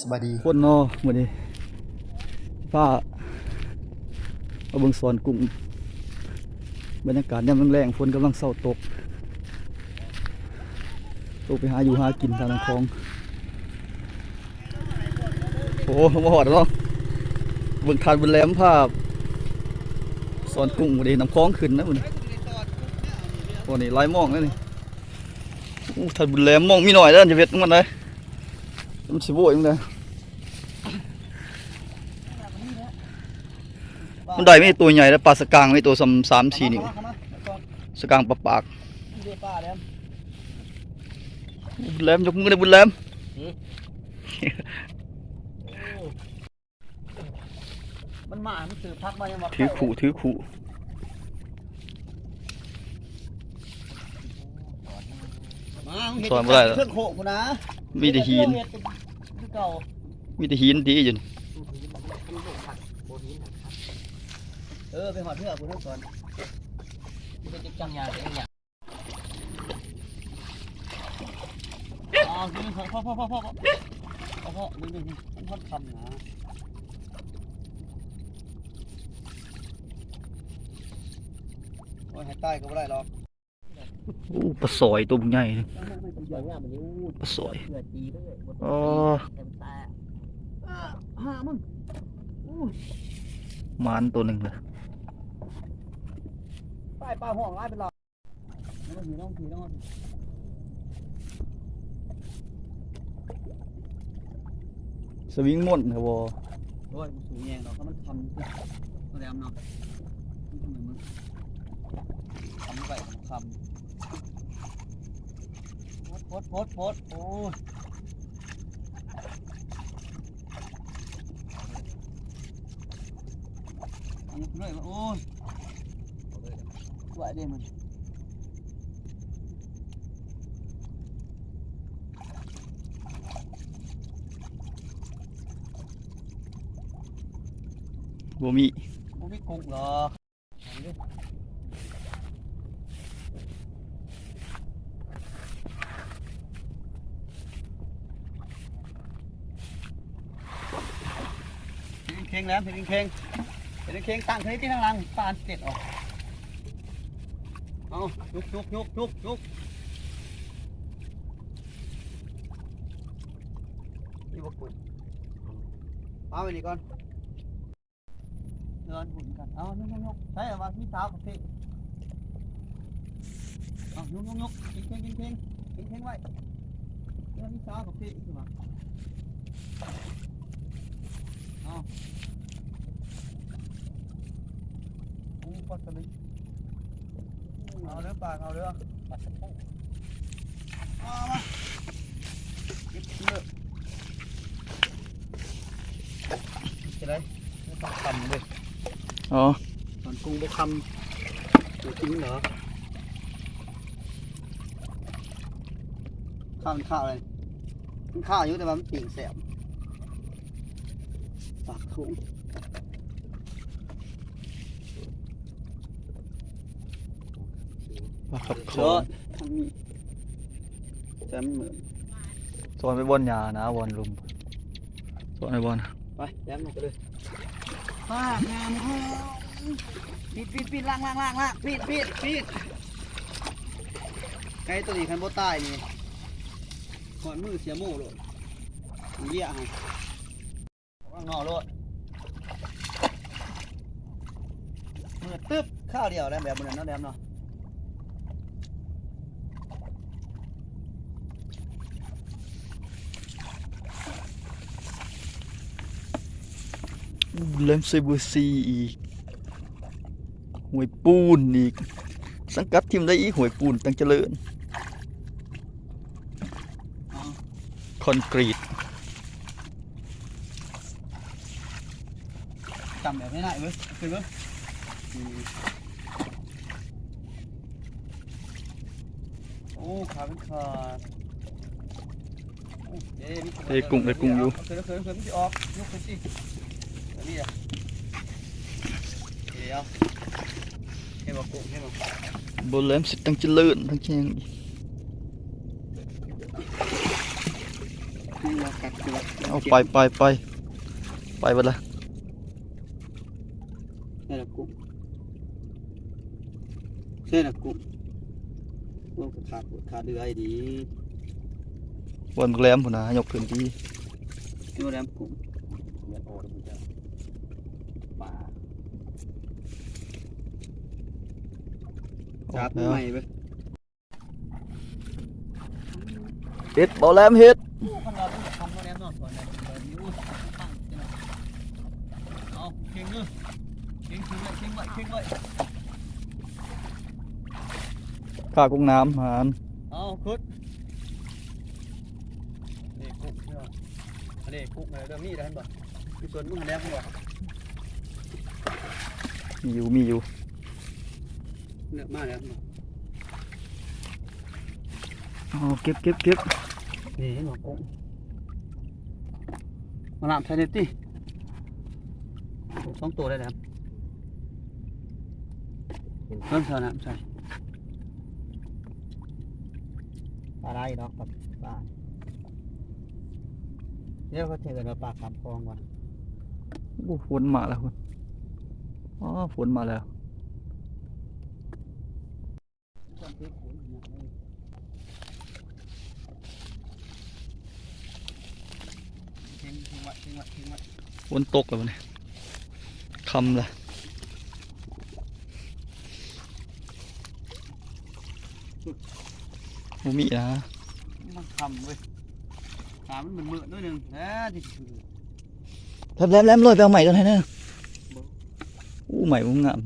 สบายดีคนเนาะมื้อนี้ผ้าเอาเบิงสอนกุ้งบรรยากาศยามแรงๆฝนกำลังเศร้าตก ตกไปหาอยู่หากินทางลำคลองโอ้มาหอดเนาะเบิ่งทานบนแหลมภาพสอนกุ้งมือนี้น้ำคลองขึ้นนะมือนี้โอ้นี่หลายหมองแล้วนี่ทานบนแหลมมองมีหน่อยแล้วจะเว็ดมันเลย มันสิโวยมันเลยมันได้ไม่ตัวใหญ่แล้วปลาสกางไม่ตัวสามสามสี่นิ้วสกางปลาปากบุญแหลมยกมือเลยบุญแหลมมันมามันสืบพักมายังมาถือขู่ถือขู่มาเห็นเครื่องโขกกูนะมีแต่หินคือ เก่ามีแต่หินดีอยู่นี่เออไปหอดเพื่อกูทั้งก่อนมันจะจังยาเองเนี่ยอ๋อคือพ่อพ่อพ่อพ่อพ่อพ่อพ่อนี่นี่มันทอดคำนะโอ้ยให้ใต้ก็ไม่ได้หรอกโอ้ปลาสอยตัวใหญ่เลยสวยงามมันนี้ปลาสอยเกิดดีด้วยอ๋อเต็มตา ห้ามึงหมานตัวหนึ่งเลยป้ายปลาห่วงไล่เป็นหลอดน้องผีน้องผีน้องสวิงม่วนครับวอโอ้ยมันสูงแยงเราก็มันทำก็แล้วเนาะมันทำไมมึงทำไปทำโพดโพดโพดโอ้ยอันนี้เลยโอ้ย ไหวได้มันบ่มีมันไม่กุ้งหรอ เห็นเค้งแล้งเห็นเค้งที่ข้างหลังปานเสร็จออกเอายุกยุกยุกยุกยุกนี่บกุยเอาไปนี่ก่อนเดินหุ่นกันเอายกยกยกใช่เอามาที่เท้ากับพี่เอายกยกยกเค้งเค้งเค้งเค้งเค้งไว้เดินที่เท้ากับพี่ขึ้นมเอา โอ้ ปลาสลิดเอาเรือปลาเอาเรือปลาสะโพกเอามาเก็บเลือกจะได้ไม่ต้องคำเลยอ๋อตอนกุ้งไปคำตัวจริงเหรอข้าวมันข้าวอะไรมันข้าวอยู่แต่ว่ามันปีกแสบปากถุง ปลาขับคเยออะทั้งนี้แต่มันเหมือนสอนไปบอนยานะบอนลุมสอนไปบอนไปแย้มมาเลยป้างามเขาปิดปิดปิดล่างล่างล่างล่างปิดปิดปิดไก่ตัวนี้คันโบตายนี่หอนมือเสียโม่โลดเยี่ยฮะว่างนอกโลดมือตึ๊บข้าวเดียวแล้วแบบมันนั้นเนาะแดมเนาะ แหลมไซเบอร์ซีอีกหวยปูนอีก สังกัดทีมได้อีกหวยปูนตั้งเจริญเอาคอนกรีตจำแบบไม่ได้เว้ยคือเว้ยอืมโอ้ขาเป็นขาดโอ้เจ๊มีเอ้ยกุ้งเอ้ยกุ้งอยู่เขินเขินเขินมันจะออกยกไปสิ อันนี้อะเดี๋ยวให้บอกกุ้งให้บอกบนแหลมสิตั้งเจริญทั้งเชียงอีกอืมว่ากัดคือว่าเอาไปไปไปไปเบัดละนี่ละกุ้งใช่ละกุ้งโอ้ขาดขาดเดือยดีวันแรมพุ่นนะยกขึ้นที่ดูแลกุ้งอย่าโอ้ยมันจะป่า จับแล้วใหม่เว้ยเฮ็ดเบาแรมเฮ็ดขนาดนี้ทำมาแล้วเนาะส่วนไหนแบบนี้อู้ตั้งเนาะเอาเข่งเลยเข่งเข่งไว้เข่งไว้เข่งไว้ข้ากุ้งน้ำหานเอาคุดนี่คุกเนาะอันนี้คุกอะไรเรื่องนี้ได้บ่มีส่วนมึงหันแดงบ่มีอยู่มีอยู่ เนื้อมาแล้วบ่เอาเก็บเก็บเก็บนี่เห็นบ่กุ้งมาลามใส่เน็ตติสองตัวได้แล้วเพิ่มเท่าน้ำใส่ปลาได้เนาะกับปลาเรียกว่าเจอกันว่าปลาคำคลองว่ะโอ้ฝนมาแล้วคุณอ๋อฝนมาแล้ว ทิ้งทิ้งไว้ทิ้งไว้ทิ้งไว้ ฝนตกแล้วบัดนี้คำละบ่มีนะมันคำเว้ยขามันเหมือนเมือด้วยหนึ่งนะที่คือแรมแรมแรมเลยไปเอาใหม่ตัวไหนเนอะอู้ใหม่บ่งงาม